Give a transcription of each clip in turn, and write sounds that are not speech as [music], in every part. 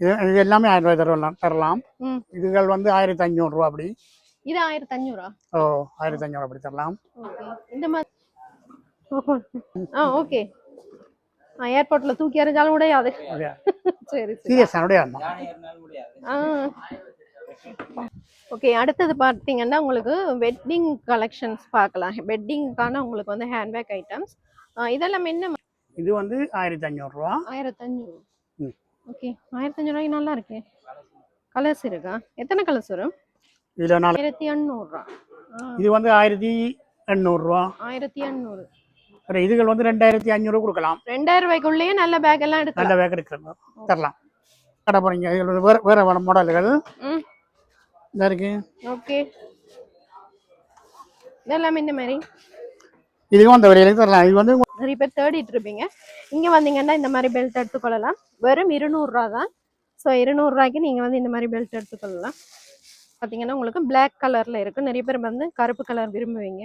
இது இது எல்லாமே ஆயிரம் ரூபாய் தரலாம் தரலாம். இதுகள் வந்து ஆயிரத்தி ஐநூறு ரூபா அப்படி. இது ஆயிரத்தி அஞ்சூறா ஓ ஆயிரத்தி ஐநூறு அப்படி தரலாம். இந்த மாதிரி ஆ ஓகே. ஏர்போர்ட்ல தூக்கி எறிஞ்சாலும் முடியாது சரி சரி. சீரியஸ் ஓகே அடுத்தது பார்த்தீங்கன்னா உங்களுக்கு வெட்டிங் கலெக்ஷன்ஸ் பார்க்கலாம். வெட்டிங்க்கான உங்களுக்கு வந்து ஹேண்ட்பேக் ஐட்டம்ஸ் இதெல்லாம் என்ன இது வந்து ஆயிரத்தி ஐநூறு ரூபா. ஆயிரத்தஞ்சூறு ம். ஓகே. ஆயிரத்தஞ்சு ரூபாய்க்கு நல்லா இருக்கே. கலர்ஸ் இருக்கா? எத்தனை கலர்ஸ் வரும்? இதுல ஆயிரத்தி எண்ணூறுரூவா இது வந்து ஆயிரத்தி எண்ணூறு ரூபா. ஆயிரத்தி எண்ணூறு. அப்புறம் இதுகள் வந்து ரெண்டாயிரத்தி ஐநூறு கொடுக்கலாம். ரெண்டாயிரம் ரூபாய்க்குள்ளேயே நல்ல பேக் எல்லாம் நல்ல எடுக்கலாம். வேக இருக்கிறது தரலாம். கடை போறீங்க. இதுல வேற வேற மாடல்கள் இந்த இருக்கு. ஓகே. இதெல்லாம் இந்த மாதிரி. இதுக்கும் அந்த விலையில தரலாம். இது வந்து நிறைய பேர் தேடிட்டு இருப்பீங்க. இங்க வந்தீங்கன்னா இந்த மாதிரி பெல்ட் எடுத்துக்கொள்ளலாம். வெறும் இருநூறுவா தான். ஸோ இருநூறுவாய்க்கு நீங்க வந்து இந்த மாதிரி பெல்ட் எடுத்துக்கொள்ளலாம். பார்த்தீங்கன்னா உங்களுக்கு Black கலர்ல இருக்கு. நிறைய பேர் வந்து கருப்பு கலர் விரும்புவீங்க.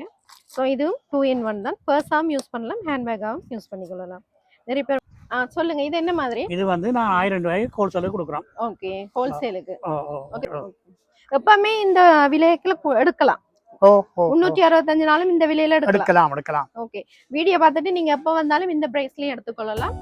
ஸோ இதுவும் டூ இன் ஒன் தான். பர்ஸாகவும் யூஸ் பண்ணலாம். ஹேண்ட்பேக்காகவும் யூஸ் பண்ணிக்கொள்ளலாம். நிறைய பேர் ஆ சொல்லுங்க. இது என்ன மாதிரி? இது வந்து நான் ஆயிரம் ரூபாய்க்கு ஹோல்சேலுக்கு கொடுக்குறோம். ஓகே ஹோல்சேலுக்கு ஓகே எப்பவுமே இந்த விலைக்குள்ள எடுக்கலாம். முன்னூற்றி அறுபத்தஞ்சு நாளும் இந்த விலையில எடுக்கலாம். எடுக்கலாம் ஓகே வீடியோ பார்த்துட்டு நீங்க எப்போ வந்தாலும் இந்த பிரைஸ்லயும் எடுத்துக்கொள்ளலாம்.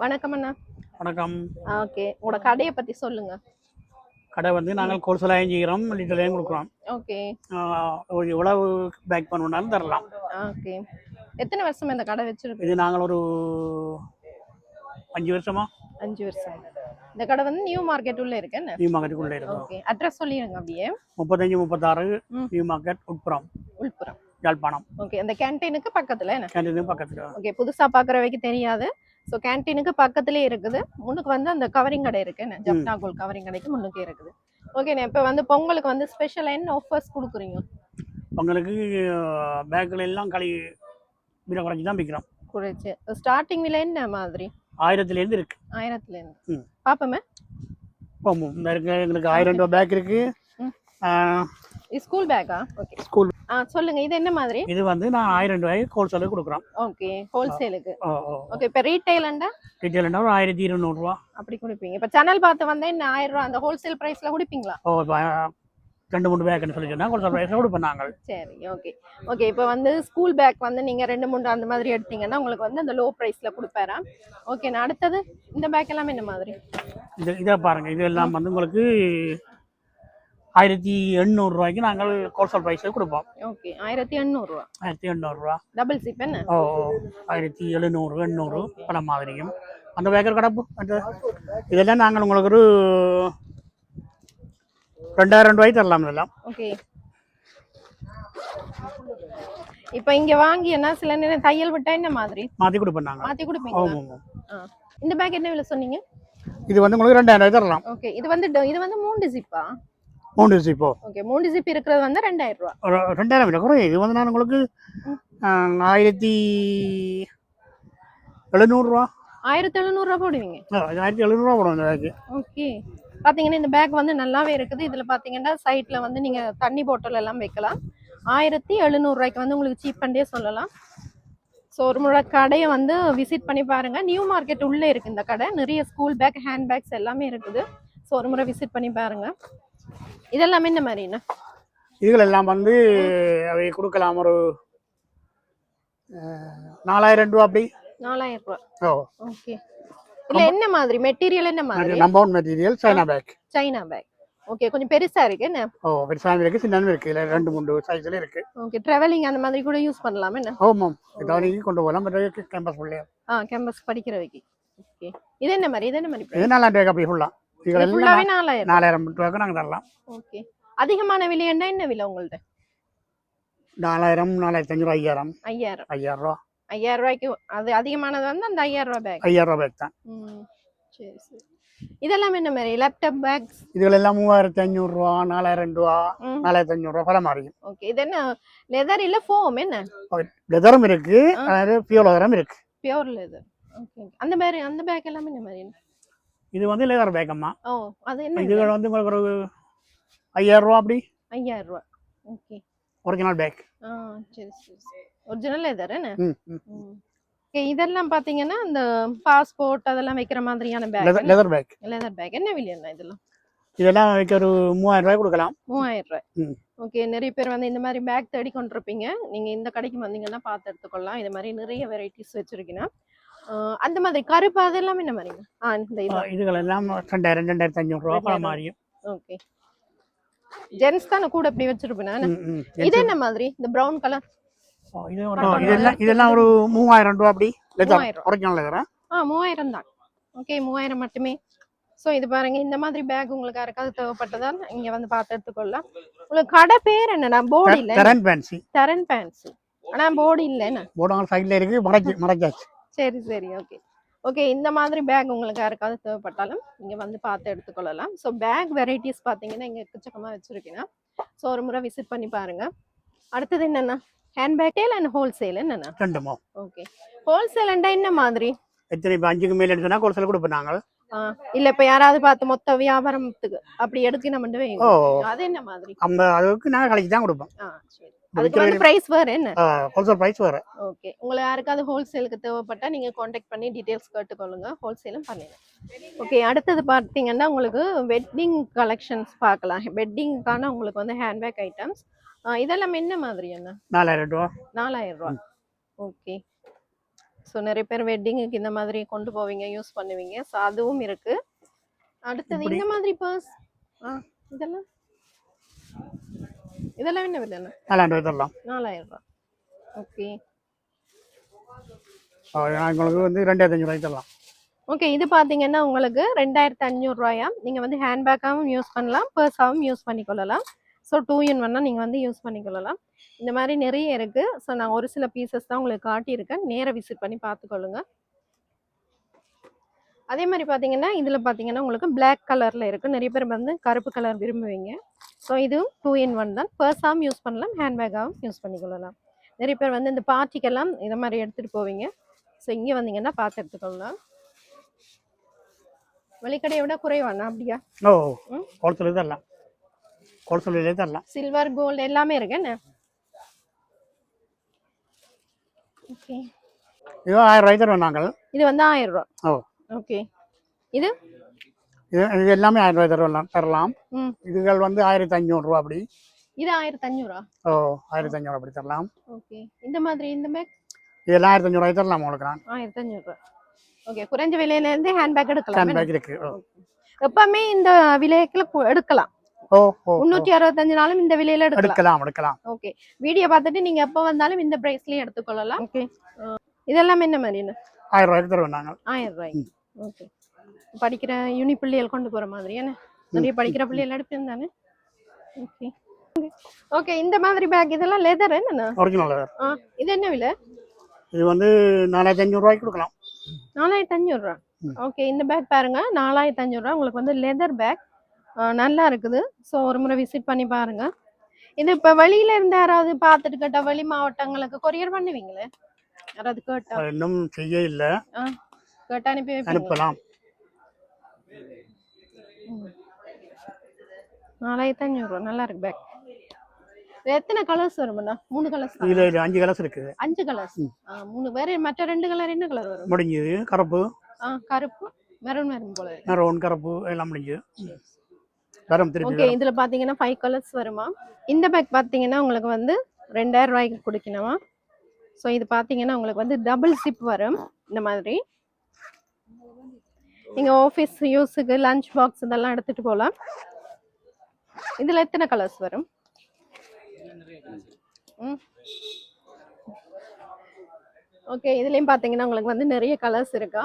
வணக்கம் அண்ணா. வணக்கம். ஓகே. உங்களோட கடையை பத்தி சொல்லுங்க. கடை வந்து நாங்கள் ஹோல்சேலாகவும் செய்கிறோம் லிட்டர்லையும் கொடுக்குறோம். ஓகே. ஒரு எவ்வளவு பேக் பண்ணணுன்னாலும் தரலாம். ஓகே. எத்தனை வருஷமா இந்த கடை வச்சிருப்பீங்க இது நாங்கள் ஒரு அஞ்சு வருஷமா? அஞ்சு வருஷம். இந்த கடை வந்து நியூ மார்க்கெட் உள்ள இருக்கு என்ன? நியூ மார்க்கெட்டுக்குள்ளே இருக்கோம் ஓகே. அட்ரஸ் சொல்லிடுங்க அப்படியே. முப்பத்தஞ்சு முப்பத்தாறு. நியூ மார்க்கெட் உட்புறம். உள்புறம். யாழ்ப்பாணம். ஓகே. அந்த கேன்டீனுக்கு பக்கத்துல என்ன? கேண்டீன் பக்கத்தில். ஓகே. புதுசா பாக்குறவைக்கு தெரியாது. ஸோ கேன்டீனுக்கு பக்கத்துலயே இருக்குது. முன்னுக்கு வந்து அந்த கவரிங் கடை இருக்கு. என்ன ஜப்னா கோல் கவரிங் கடைக்கு முன்னுக்கே இருக்குது. ஓகேண்ணே இப்போ வந்து பொங்கலுக்கு வந்து ஸ்பெஷல் என்ன ஆஃபர்ஸ் கொடுக்குறீங்க? உங்களுக்கு பேக்கில் எல்லாம் களி விலை குறைஞ்சி தான் விற்கிறோம். குறைச்சு. ஸ்டார்டிங் விலை என்ன மாதிரி? ஆயிரத்துலேருந்து இருக்கு. ஆயிரத்துல இருந்து ம். பாப்போமே. போகும் இந்த இருக்கு எங்களுக்கு ஆயிரம் ரூபாய் பேக் இருக்கு. ம். ஆஹ், ஸ்கூல் பேக்கா ஓகே ஸ்கூல் ஆ சொல்லுங்க. இது என்ன மாதிரி? இது வந்து நான் ஆயிரம் ரூபாய்க்கு ஹோல்சேலுக்கு கொடுக்குறோம். ஓகே ஹோல்சேலுக்கு ஓகே இப்போ ரீட்டைலண்டா டீட்டெயில்னா ஒரு ஆயிரத்தி இருநூறுவா அப்படி கொடுப்பீங்க. இப்போ சேனல் பார்த்து வந்தா என்ன ஆயிரம் ரூபா? அந்த ஹோல்சேல் பிரைஸ்ல கொடுப்பீங்களா? ஓ ரெண்டு மூணு பேக்குன்னு சொல்லி சொன்னால் ஹோல்சேல் ப்ரைஸில் கொடுப்போம் நாங்கள். சரி ஓகே ஓகே இப்போ வந்து ஸ்கூல் பேக் வந்து நீங்க ரெண்டு மூணு அந்த மாதிரி எடுத்தீங்கன்னா உங்களுக்கு வந்து அந்த லோ பிரைஸ்ல கொடுப்பாராம் ஓகே நான் அடுத்தது இந்த பேக் எல்லாம் என்ன மாதிரி? இது இதை பாருங்கள் இது எல்லாம் வந்து உங்களுக்கு ஆயிரத்தி எண்ணூறுரூவாய்க்கு நாங்கள் ஹோல்சேல் ப்ரைஸில் கொடுப்போம். ஓகே ஆயிரத்தி எண்ணூறுரூவா ஆயிரத்தி எண்ணூறுரூவா டபுள் சிப் என்ன? ஓ ஆயிரத்தி எழுநூறு எண்ணூறு பல மாதிரியும். அந்த பேக்கர் கடப்பு அந்த இதெல்லாம் நாங்கள் உங்களுக்கு ஒரு ரெண்டாயிரம் ரூபாய்க்கு தரலாம் இதெல்லாம். ஓகே இப்போ இங்க வாங்கி என்ன சில நேரம் தையல் விட்டா என்ன மாதிரி? மாற்றி கொடுப்போம் நாங்கள் மாத்தி ஆமாம் ஆ. இந்த பேக் என்ன விலை சொன்னீங்க? இது வந்து உங்களுக்கு ரெண்டாயிரம் ரூபாய் தரலாம். ஓகே இது வந்து இது வந்து மூணு ஜிப்பா மூணு இப்போ ஓகே மூணு ஜிப் இருக்கிறது வந்து ரெண்டாயிரம் ரூபா. ரெண்டாயிரம் இல்லை குறையும் இது வந்து நான் உங்களுக்கு ஆயிரத்தி எழுநூறுவா ஆயிரத்தி எழுநூறுவா போடுவீங்க? ஆயிரத்தி எழுநூறுவா போடும் இந்த பேக்கு ஓகே. பாத்தீங்கன்னா இந்த பேக் வந்து நல்லாவே இருக்குது. இதுல பாத்தீங்கன்னா சைட்ல வந்து நீங்க தண்ணி பாட்டில் எல்லாம் வைக்கலாம். ஆயிரத்தி எழுநூறுவாய்க்கு வந்து உங்களுக்கு சீப் பண்ணே சொல்லலாம். ஸோ ஒரு முறை கடையை வந்து விசிட் பண்ணி பாருங்க. நியூ மார்க்கெட் உள்ளே இருக்கு இந்த கடை. நிறைய ஸ்கூல் பேக் ஹேண்ட் பேக்ஸ் எல்லாமே இருக்குது. ஸோ ஒரு முறை விசிட் பண்ணி பாருங்க. இதெல்லாமே இந்த மாதிரிண்ணா. இதுகள் எல்லாம் வந்து அவை கொடுக்கலாம் ஒரு நாலாயிரம் ரூபா அப்படி. நாலாயிரம் ரூபா. ஓ. ஓகே. இல்ல என்ன மாதிரி? மெட்டீரியல் என்ன மாதிரி? Number material China bag China bag okay கொஞ்சம் பெருசா இருக்கு என்ன? ஓ பெருசாக இருக்கு சின்னதும் இருக்கு இல்லை ரெண்டு மூணு சைஸ்ல இருக்கு. ஓகே ட்ராவலிங் அந்த மாதிரி கூட யூஸ் பண்ணலாம் என்ன? ஆமாம் இதானிக்கு கொண்டு போகலாம் கேம்பஸ் ஃபுல்லே ஆ கேம்பஸ் படிக்கிறவைக்கு ஓகே. இது என்ன மாதிரி? இது என்ன மாதிரி? இது நல்லா பேக் அப்படி ஃபுல்லாக நாலாயிரம். நாலாயிரம் ரூபாய்க்கு நாங்கள் தரலாம். ஓகே அதிகமான விலையண்டா என்ன? விலை உங்கள்ட்ட நாலாயிரம் நாலாயிரத்தி அஞ்சூறு ஐயாயிரம். ஐயாயிரம். ஐயாயிரம் ரூபா. ஐயாயிரம் ரூபாய்க்கு அது அதிகமானது வந்து அந்த ஐயாயிரம் ரூபாய் பேக் ஐயாயிரம் ரூபா பேக் தான். சரி சரி. இதெல்லாம் என்ன மாதிரி? லேப்டாப் பேக்ஸ் இதுகள் எல்லாம் மூவாயிரத்தி அஞ்சூறுரூவா நாலாயிரம் ரூபா நாலாயிரத்தி அஞ்சூறுரூவா பல மாறியும். ஓகே இது என்ன? லெதர் இல்ல ஃபோம் என்ன? லெதரும் இருக்கு. அதாவது பியூர் லெதரும் இருக்கு. பியூர் லெதர் ஓகே அந்த பேர் அந்த பேக் எல்லாமே என்ன மாதிரி? இது வந்து லெதர் பேக் அம்மா ஓ அது என்ன இதுகள் வந்து உங்களுக்கு ஒரு ஐயாயிரம் ரூபா அப்படி? ஐயாயிரம் ரூபாய் ஓகே ஒரிஜினல் பேக் ஆ சரி சரி ஒரிஜினல் லெதர் என்ன? ஓகே இதெல்லாம் பாத்தீங்கன்னா இந்த பாஸ்போர்ட் அதெல்லாம் வைக்கிற மாதிரியான bag leather bag leather bag என்ன விலையண்ணா இதெல்லாம்? இதெல்லாம் வைக்க ஒரு மூவாயிரம் ரூபாய் கொடுக்கலாம். மூவாயிரம் ரூபாய். ஓகே நிறைய பேர் வந்து இந்த மாதிரி பேக் தேடி கொண்டிருப்பீங்க நீங்க இந்த கடைக்கு வந்தீங்கன்னா பார்த்து எடுத்துக்கொள்ளலாம். இது மாதிரி நிறைய வெரைட்டிஸ் வச்சிருக்கீங்க. ஆஹ் அந்த மாதிரி கருப்பு அதெல்லாம் என்ன மாதிரிங்க? ஆ இந்த இது இதுகள் எல்லாம் ரெண்டாயிரம் ரெண்டாயிரத்தி அஞ்சூறுரூவா பல மாறியும். ஓகே. ஜென்ஸ் தானே கூட இப்படி வச்சிருப்பேன். இது என்ன மாதிரி? இந்த பிரவுன் கலர் இதெல்லாம் இதெல்லாம் ஒரு மூவாயிரம் ரூபா அப்படி? லெதர் மூவாயிரம் ரூபா. ஒரிஜினல் லெதரா ஆ மூவாயிரம் தான். ஓகே மூவாயிரம் மட்டுமே. ஸோ இது பாருங்க இந்த மாதிரி பேக் உங்களுக்கு யாருக்காவது தேவைப்பட்டதால் இங்க வந்து பார்த்து எடுத்துக்கொள்ளலாம். உங்களுக்கு கடை பேர் என்னன்னா போர்டு இல்ல. பேன்சி தரன் ஆனா போர்டு சைடில் இருக்கு மறைச்சி மறைச்சாச்சு சரி சரி. ஓகே ஓகே இந்த மாதிரி பேக் உங்களுக்கு யாருக்காவது தேவைப்பட்டாலும் நீங்க வந்து பார்த்து எடுத்துக்கொள்ளலாம். ஸோ பேக் வெரைட்டிஸ் பார்த்தீங்கன்னா இங்க எக்கச்சக்கமா வச்சிருக்கீங்க ஸோ ஒரு முறை விசிட் பண்ணி பாருங்க. அடுத்தது என்னன்னா? ஹேண்ட் பேக்கே அண்ட் ஹோல்சேல் என்னன்னா? ரெண்டுமோ? ஓகே ஹோல்சேல்ண்டா என்ன மாதிரி? எத்தனை இப்போ அஞ்சுக்கு மேலே எடுத்தோன்னா கொலசல் கொடுப்போம் நாங்கள் இல்ல இப்ப யாராவது பார்த்து மொத்த வியாபாரத்துக்கு அப்படி வைங்க ஓ. அது என்ன மாதிரி? அந்த அளவுக்கு நாங்கள் கழிச்சு தான் கொடுப்போம். அதுக்கு வந்து பிரைஸ் வேற என்ன? ஹோல்சேல் ப்ரைஸ் வேறு. ஓகே உங்களை யாருக்காவது ஹோல்சேலுக்கு தேவைப்பட்டா நீங்க காண்டாக்ட் பண்ணி டீடைல்ஸ் கேட்டுக்கொள்ளுங்க. ஹோல்சேலும் பண்ணிடலாம். ஓகே அடுத்தது பார்த்தீங்கன்னா உங்களுக்கு வெட்டிங் கலெக்ஷன்ஸ் பார்க்கலாம். வெட்டிங்க்கான உங்களுக்கு வந்து ஹேண்ட்பேக் ஐட்டம்ஸ் இதெல்லாம் என்ன மாதிரி என்ன நாலாயிரம் ரூபா. நாலாயிரம் ரூபா. ஓகே ஸோ நிறைய பேர் வெட்டிங்குக்கு இந்த மாதிரி கொண்டு போவீங்க யூஸ் பண்ணுவீங்க. ஸோ அதுவும் இருக்கு. அடுத்தது இந்த மாதிரி பர்ஸ் ஆ இதெல்லாம்? இதெல்லாம் என்ன விலை நாலாயிரம் தரலாம். நாலாயிரம் ரூபா. ஓகே உங்களுக்கு வந்து ரெண்டாயிரத்தி அஞ்சூறு தரலாம். ஓகே இது பார்த்தீங்கன்னா உங்களுக்கு ரெண்டாயிரத்து அஞ்சூறுரூவாயா நீங்கள் வந்து ஹேண்ட்பேக்காகவும் யூஸ் பண்ணலாம் பர்ஸாகவும் யூஸ் பண்ணிக்கொள்ளலாம். ஸோ டூ இன் ஒன்னா நீங்கள் வந்து யூஸ் பண்ணிக்கொள்ளலாம். இந்த மாதிரி நிறைய இருக்கு. ஸோ நான் ஒரு சில பீசஸ் தான் உங்களுக்கு காட்டியிருக்கேன். நேர விசிட் பண்ணி பார்த்துக்கொள்ளுங்க. அதே மாதிரி பார்த்தீங்கன்னா இதில் பார்த்தீங்கன்னா உங்களுக்கு Black கலரில் இருக்குது நிறைய பேர் வந்து கருப்பு கலர் விரும்புவீங்க. ஸோ இதுவும் டூ இன் ஒன் தான். பர்ஸாகவும் யூஸ் பண்ணலாம் ஹேண்ட்பேக்காகவும் யூஸ் பண்ணிக்கொள்ளலாம். நிறைய பேர் வந்து இந்த பார்ட்டிக்கெல்லாம் இதை மாதிரி எடுத்துகிட்டு போவீங்க. ஸோ இங்கே வந்தீங்கன்னா பார்த்து எடுத்துக்கொள்ளலாம். வெளிக்கடையை விட குறைவாண்ணா அப்படியா? ஓ ம். ஹோல்சேல் தரலாம் ஹோல்சேலே தரலாம் சில்வர் கோல்டு எல்லாமே இருக்கு என்ன? ஓகே இது ஆயிரம் ரூபாய் தருவோம் நாங்கள். இது வந்து ஆயிரம் ரூபா. ஓ. ஓகே. இது? இது எல்லாமே ஆயிரம் ரூபாய் தரலாம். தரலாம் இதுகள் வந்து ஆயிரத்தி அஞ்சூறுரூவா அப்படி. இது ஆயிரத்தி அஞ்சூறா ஓ ஆயிரத்தி அஞ்சூறு அப்படி தரலாம். ஓகே. இந்த மாதிரி இந்த பேக் இதெல்லாம் ஆயிரத்தி அஞ்சூறு ரூபாய் தரலாம் உங்களுக்கு நான். ஆயிரத்தி அஞ்சூறுரூவா ஓகே குறைஞ்ச விலையில இருந்து ஹேண்ட்பேக் எடுக்கலாம் ஹேண்ட்? பேக் இருக்கு எப்பவுமே இந்த விலைக்குள்ள கு- எடுக்கலாம். ஓ முன்னூற்றி அறுபத்தஞ்சு நாளும் இந்த விலையில எடுக்கலாம். எடுக்கலாம் ஓகே. வீடியோ பார்த்துட்டு நீங்க எப்போ வந்தாலும் இந்த பிரைஸ்லயே எடுத்துக்கொள்ளலாம். ஓகே. இதெல்லாம் என்ன மாதிரி ஆயிரம் ரூபாய்க்கு தருவோம் நாங்கள் ஆயிரம் ரூபாய்க்கு ஓகே. படிக்கிற யூனி பிள்ளைகள் கொண்டு போற மாதிரி என்ன? நிறைய படிக்கிற பிள்ளைகள் எடுப்பேன் தானே? ஓகே. ஓகே இந்த மாதிரி பேக் இதெல்லாம் லெதர் என்னண்ணா? ஒரிஜினல் ஆ இது என்ன விலை? இது வந்து நாலாயிரத்தி அஞ்சூறு ரூபாய்க்கு கொடுக்கலாம். நாலாயிரத்தி அஞ்சூறு ரூபா. ஓகே இந்த பேக் பாருங்க. நாலாயிரத்தி அஞ்சூறுரூவா உங்களுக்கு வந்து லெதர் பேக் நல்லா இருக்குது. ஸோ ஒரு முறை விசிட் பண்ணி பாருங்க. இது இப்போ வெளியில இருந்து யாராவது பார்த்துட்டு கேட்டா வெளி மாவட்டங்களுக்கு கொரியர் பண்ணுவீங்களே? யாராவது கேட்டா? இன்னும் செய்ய இல்லை. கேட்டா அனுப்பி அனுப்பலாம். நாலாயிரத்தி அஞ்சூறுரூவா நல்லா இருக்கு பேக் எத்தனை கலர்ஸ் வரும்ண்ணா மூணு கலர்ஸ் இதுல இது அஞ்சு கலர்ஸ் இருக்குது அஞ்சு கலர்ஸ். மூணு வேற மற்ற ரெண்டு கலர் என்ன கலர் வரும்? முடிஞ்சது. கருப்பு. ஆ கருப்பு. மெரூன் மெரூன் போல இருக்கு. மெரூன் கருப்பு எல்லாம் முடிஞ்சது. வரும் திருப்பி ஓகே இதுல பாத்தீங்கன்னா ஃபைவ் கலர்ஸ் வருமா? இந்த பேக் பாத்தீங்கன்னா உங்களுக்கு வந்து ரெண்டாயிரம் ரூபாய்க்கு கொடுக்கணுமா? ஸோ இது பாத்தீங்கன்னா உங்களுக்கு வந்து டபுள் சிப் வரும். இந்த மாதிரி. நீங்க ஆஃபீஸ் யூஸுக்கு லஞ்ச் பாக்ஸ் இதெல்லாம் எடுத்துட்டு போகலாம் இதுல எத்தனை கலர்ஸ் வரும்? ஓகே இதுலயும் பாத்தீங்கன்னா உங்களுக்கு வந்து நிறைய கலர்ஸ் இருக்கா.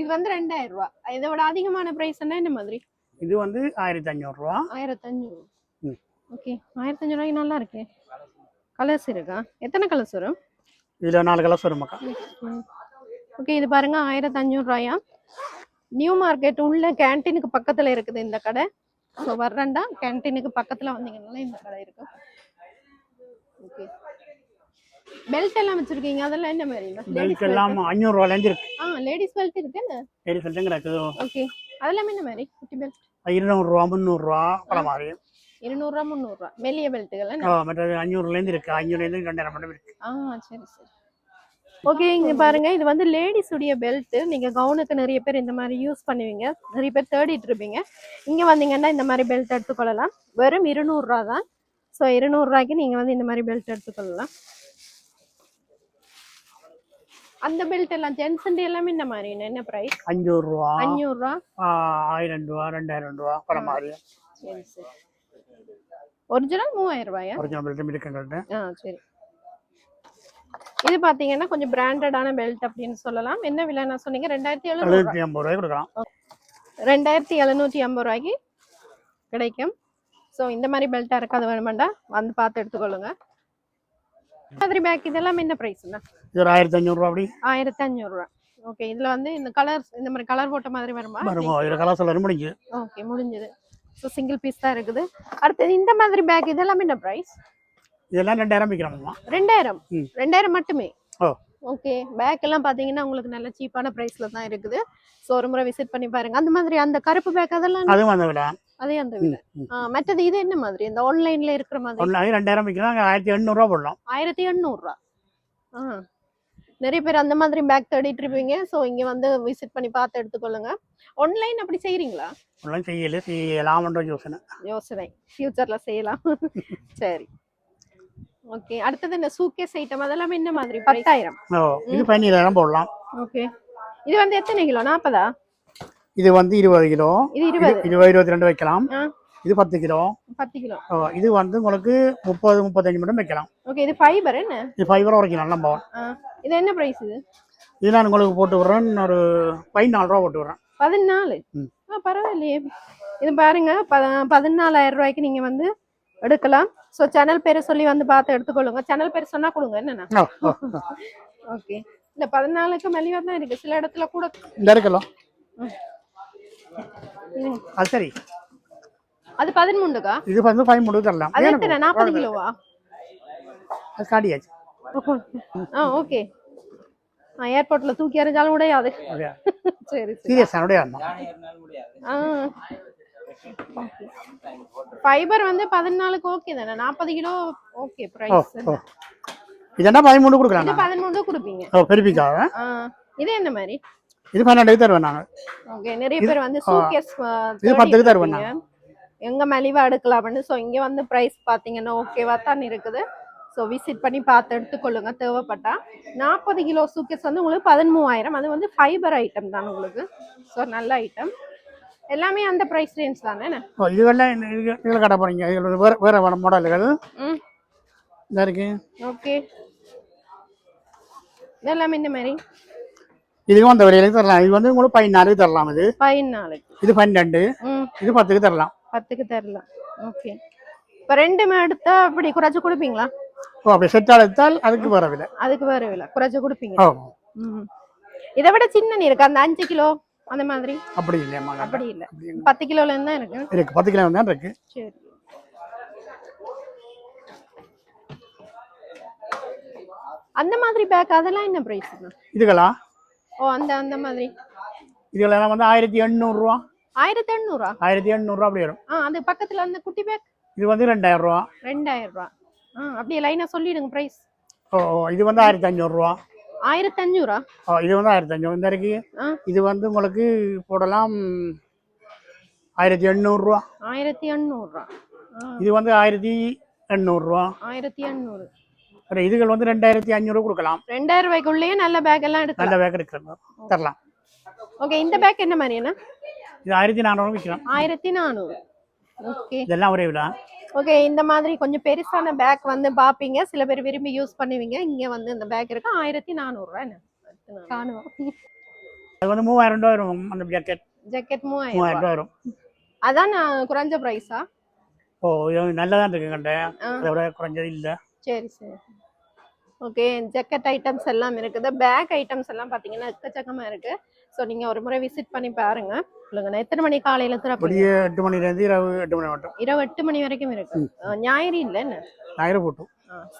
இது வந்து ரெண்டாயிரம் ரூபா. இதை விட அதிகமான பிரைஸ்னா என்ன மாதிரி? இது வந்து ஆயிரத்தி அஞ்சூறுரூவா ஆயிரத்தஞ்சூறு ம். ஓகே ஆயிரத்தஞ்சூறுவாய்க்கு நல்லா இருக்கே. கலர்ஸ் இருக்கா? எத்தனை கலர்ஸ் வரும்? இதுல நாலு கலர்ஸ் வரும் மக்கா ஓகே இது பாருங்க ஆயிரத்தி அஞ்சூறுரூவாயா நியூ மார்க்கெட் உள்ள கேன்டீனுக்கு பக்கத்துல இருக்குது இந்த கடை. ஸோ வர்றேன்டா கேன்டீனுக்கு பக்கத்துல வந்தீங்கனால இந்த கடை இருக்கு. ஓகே பெல்ட் எல்லாம் வச்சிருக்கீங்க அதெல்லாம் என்ன மாதிரி? பெல்ட் எல்லாம் அஞ்சூறுரூவாலேருந்து இருக்கு. ஆ லேடிஸ் பெல்ட் இருக்கு என்ன? சொல்லிட்டு கிடக்குது? ஓகே அதெல்லாம் என்ன மாதிரி? குட்டி பெல்ட் இருநூறுவா முந்நூறுரூவா பல மாதிரி. இருநூறுவா முந்நூறுரூவா மெல்லிய பெல்ட்டுகள் மற்றது அஞ்சூறுலேருந்து இருக்கு. அஞ்சூறுலேருந்து ரெண்டாயிரம் மட்டும் இருக்கு ஆ சரி சரி. ஓகே இங்க பாருங்க. இது வந்து லேடிஸ் உடைய பெல்ட் நீங்க கவுனுக்கு நிறைய பேர் இந்த மாதிரி யூஸ் பண்ணுவீங்க. நிறைய பேர் தேடிட்டு இருப்பீங்க. இங்க வந்தீங்கன்னா இந்த மாதிரி பெல்ட் எடுத்துக்கொள்ளலாம். வெறும் இருநூறுவா தான். ஸோ இருநூறுவாய்க்கு நீங்க வந்து இந்த மாதிரி பெல்ட் எடுத்துக்கொள்ளலாம். அந்த பெல்ட் எல்லாம் ஜென்ஸ் எல்லாமே இந்த மாதிரி என்ன? பிரைஸ் அஞ்சூறுரூவா அஞ்சூறுரூவா ஆயிரம் ரூபா ரெண்டாயிரம் ரூபா மாதிரி. சரி சரி. ஒரிஜினல் மூவாயிரம் ரூபாயா ஒரிஜினல் பெல்ட்டும் இருக்குங்கள்ட்ட ஆ சரி. இது பாத்தீங்கன்னா கொஞ்சம் பிராண்டடான பெல்ட் அப்படின்னு சொல்லலாம். என்ன விலை நான் சொன்னீங்க? ரெண்டாயிரத்தி எழுநூற்றி ஐம்பது ரூபாய் கொடுக்கலாம். ரெண்டாயிரத்தி எழுநூற்றி ஐம்பது ரூபாய்க்கு கிடைக்கும். ஸோ இந்த மாதிரி பெல்ட்டாக இருக்காது வேணுமாண்டா? வந்து பார்த்து எடுத்துக்கொள்ளுங்க. மாதிரி பேக் இதெல்லாம் என்ன ப்ரைஸ்ண்ணா இது ஒரு ஆயிரத்தி அஞ்சூறுரூவா அப்படி. ஆயிரத்தி அஞ்சூறுரூவா ஓகே இதில் வந்து இந்த கலர்ஸ் இந்த மாதிரி கலர் போட்ட மாதிரி வருமா? வருமா? கலாசால வரும் முடிஞ்சு ஓகே முடிஞ்சது. ஸோ சிங்கிள் பீஸ் தான் இருக்குது. அடுத்தது இந்த மாதிரி பேக் இதெல்லாம் என்ன ப்ரைஸ் இதெல்லாம் ரெண்டாயிரம் விற்கிறோம்மா ரெண்டாயிரம். ரெண்டாயிரம் மட்டுமே? ஓ. ஓகே பேக் எல்லாம் பாத்தீங்கன்னா உங்களுக்கு நல்ல சீப்பான பிரைஸ்ல தான் இருக்குது. ஸோ ஒரு முறை விசிட் பண்ணி பாருங்க. அந்த மாதிரி அந்த கருப்பு பேக் அதெல்லாம் அதுவும் அந்த விலை. அதே அந்த விலை. மற்றது இது என்ன மாதிரி? இந்த ஆன்லைன்ல இருக்கிற மாதிரி? ரெண்டாயிரம் விற்கிறோம் அங்கே ஆயிரத்தி எண்ணூறுரூவா போடலாம். ஆயிரத்தி எண்ணூறுரூவா. ஆ. நிறைய பேர் அந்த மாதிரி பேக் தேடிட்டு இருப்பீங்க. ஸோ இங்க வந்து விசிட் பண்ணி பார்த்து எடுத்துக்கொள்ளுங்க. ஆன்லைன் அப்படி செய்றீங்களா? ஒன்றும் செய்யல. செய்யலாம்ன்ற யோசனை. யோசனை. ஃபியூச்சர்ல செய்யலாம். [laughs] சரி. ஓகே அடுத்தது என்ன சூக்கேஸ் ஐட்டம் அதெல்லாம் என்ன மாதிரி? பத்தாயிரம். ஓ இது பதினேழாயிரம் போடலாம். ஓகே இது வந்து எத்தனை கிலோ? நாற்பதா? இது வந்து இருபது கிலோ. இது இருபது. இருபது இருபத்தி ரெண்டு வைக்கலாம். இது பத்து கிலோ. பத்து கிலோ. ஓ, இது வந்து உங்களுக்கு முப்பது முப்பத்தஞ்சு மட்டும் வைக்கலாம். ஓகே இது ஃபைபர் என்ன? இது ஃபைபர் உரைக்கலாம் நம்ம ஆ, இது என்ன பிரைஸ் இது? இது நான் உங்களுக்கு போட்டு விட்றேன். ஒரு பதினாலு ரூபா போட்டு விட்றேன். பதினாலு. ஆ பரவாயில்லையே. இது பாருங்க பதினாலாயிரம் ரூபாய்க்கு நீங்க வந்து எடுக்கலாம். ஸோ சேனல் பேரை சொல்லி வந்து பார்த்து எடுத்துக்கொள்ளுங்க. சேனல் பேர் சொன்னா கொடுங்க என்னண்ணா. ஓகே இந்த பதினாலுக்கு மலிவா தான் இருக்கு. சில இடத்துல கூட இந்த இருக்கலாம். அது சரி. அது பதிமூணுக்கா இது வந்து முடிவு தரலாம். அது. எத்தனை? நாற்பது கிலோவா? அது காட்டியாச்சு ஆ ஓகே. ஆ ஏர்போர்ட்ல தூக்கி எறிஞ்சாலும் உடையாது. அப்படியா சரி சரி. சீரியஸ் ஆ. ஃபைபர் வந்து பதினாலுக்கு ஓகே தானே? நாற்பது கிலோ ஓகே பிரைஸ் இதென்னா பதிமூணு கொடுக்கலாம் இது. பதிமூணு கொடுப்பீங்க. ஓ பெருப்பிக்காக ஆ. இது என்ன மாதிரி? இது பன்னெண்டுக்கு தருவேன் நாங்கள் ஓகே நிறைய பேர் வந்து. சூட்கேஸ் இது பத்துக்கு தருவேன் எங்க மலிவா எடுக்கலாம்னு ஸோ இங்க வந்து பிரைஸ் பாத்தீங்கன்னா ஓகேவா தான் இருக்குது. ஸோ விசிட் பண்ணி பார்த்து எடுத்துக்கொள்ளுங்க தேவைப்பட்டா. நாற்பது கிலோ சூட்கேஸ் வந்து உங்களுக்கு பதிமூவாயிரம். அது வந்து ஃபைபர் ஐட்டம் தான் உங்களுக்கு. ஸோ நல்ல ஐட்டம் எல்லாமே அந்த ப்ரைஸ் ரேஞ்ச் தானே? என்ன? ஓ இதுவெல்லாம் இந்த இது இதில் கட்ட போகிறீங்க இதில் வேறு வேறு மாடல்கள் ம். இருக்கு. ஓகே இதெல்லாம் இந்த மாதிரி. இதுவும் அந்த விலையில தரலாம். இது வந்து உங்களுக்கு பதினாலுக்கு தரலாம் இது. பதினாலுக்கு. இது பன்னெண்டு. இது பத்துக்கு தரலாம். பத்துக்கு தரலாம் ஓகே இப்போ ரெண்டுமே எடுத்தா அப்படி குறைச்சு கொடுப்பீங்களா? ஓ அப்படி செட் எடுத்தால் அதுக்கு வர விலை. அதுக்கு வேற விலை. குறைச்சு கொடுப்பீங்க. இதை விட சின்ன இருக்கு? அந்த அஞ்சு கிலோ அந்த மாதிரி? அப்படி இல்லையம்மா அப்படி இல்ல. அப்படி இல்ல. பத்து கிலோல இருந்து தான் இருக்கு. இருக்கு. பத்து கிலோ தான் இருக்கு. சரி. அந்த மாதிரி பேக் அதெல்லாம் என்ன பிரைஸ் இதுகளா? ஓ அந்த அந்த மாதிரி. இதுகளெல்லாம் வந்து ஆயிரத்தி எண்ணூறுரூவா ஆயிரத்தி எண்ணூறா ஆயிரத்தி எண்ணூறுரூவா அப்படி வரும். ஆ அது பக்கத்துல அந்த குட்டி பேக் இது வந்து ரெண்டாயிரம் ரூபா ரெண்டாயிரம் ரூபா ஆ அப்படியே லைனா சொல்லிடுங்க பிரைஸ் ஓ ஓ, இது வந்து ஆயிரத்தி அஞ்சூறுரூவா ஆயிரத்தி அஞ்சூறா ஓ இது வந்து ஆயிரத்தி அஞ்சூறு இந்த இருக்கு. ஆ. இது வந்து உங்களுக்கு போடலாம் ஆயிரத்தி எண்ணூறுரூவா ஆயிரத்தி எண்ணூறுரூவா ஆ. இது வந்து ஆயிரத்தி எண்ணூறுரூவா ஆயிரத்தி எண்ணூறு அப்புறம் இதுகள் வந்து ரெண்டாயிரத்தி அஞ்சூறு கொடுக்கலாம். ரெண்டாயிரம் ரூபாய்க்குள்ளேயே நல்ல பேக் எல்லாம் எடுக்கலாம் நல்ல பேக் எடுக்கலாம் தரலாம். ஓகே இந்த பேக் என்ன மாதிரி என்ன? இது ஆயிரத்தி நானூறு விற்கலாம் ஆயிரத்தி நானூறு. ஓகே இதெல்லாம் ஒரே விழா. ஓகே இந்த மாதிரி கொஞ்சம் பெருசான பேக் வந்து பார்ப்பீங்க சில பேர் விரும்பி யூஸ் பண்ணுவீங்க. இங்க வந்து இந்த பேக் இருக்கு. ஆயிரத்தி நானூறுரூவா என்ன? காணும் அது வந்து மூவாயிரம் ரூபாய் வரும் அந்த ஜாக்கெட் ஜாக்கெட் மூவாயிரம் மூவாயிரம் ரூபாய். வரும். அதான் நான் குறைஞ்ச ப்ரைஸா ஓ இது நல்லதான் இருக்கு கண்ட ஆ. அதை விட குறைஞ்சது இல்லை. சரி சரி. ஓகே ஜக்கெட் ஐட்டம்ஸ் எல்லாம் இருக்குது. பேக் ஐட்டம்ஸ் எல்லாம் பார்த்தீங்கன்னா எக்கச்சக்கமா இருக்கு. ஸோ நீங்க ஒரு முறை விசிட் பண்ணி பாருங்க. சொல்லுங்க எத்தனை மணி காலையில திறப்பீங்க எட்டு மணிலேருந்து இரவு எட்டு மணி மட்டும் இரவு எட்டு மணி வரைக்கும் இருக்கு. ஞாயிறு இல்லை என்ன? ஞாயிறு போட்டும்.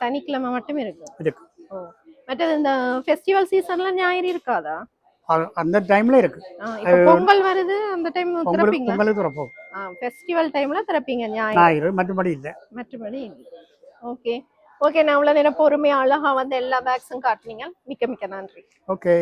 சனிக்கிழமை மட்டும் இருக்கு. இருக்கு. ஓ மற்றது இந்த ஃபெஸ்டிவல் சீசன்ல ஞாயிறு இருக்காதா? அந்த டைம்ல இருக்கு. பொங்கல் வருது அந்த டைம் திறப்பீங்க? பொங்கலுக்கு திறப்போம் ஃபெஸ்டிவல் டைம்ல திறப்பீங்க ஞாயிறு. ஞாயிறு மற்றபடி இல்லை. மற்றபடி ஓகே ஓகே நான் இவ்வளோ நேரம் பொறுமையாக அழகா வந்து எல்லா பேக்ஸும் காட்டுனீங்க. மிக்க மிக்க நன்றி. ஓகே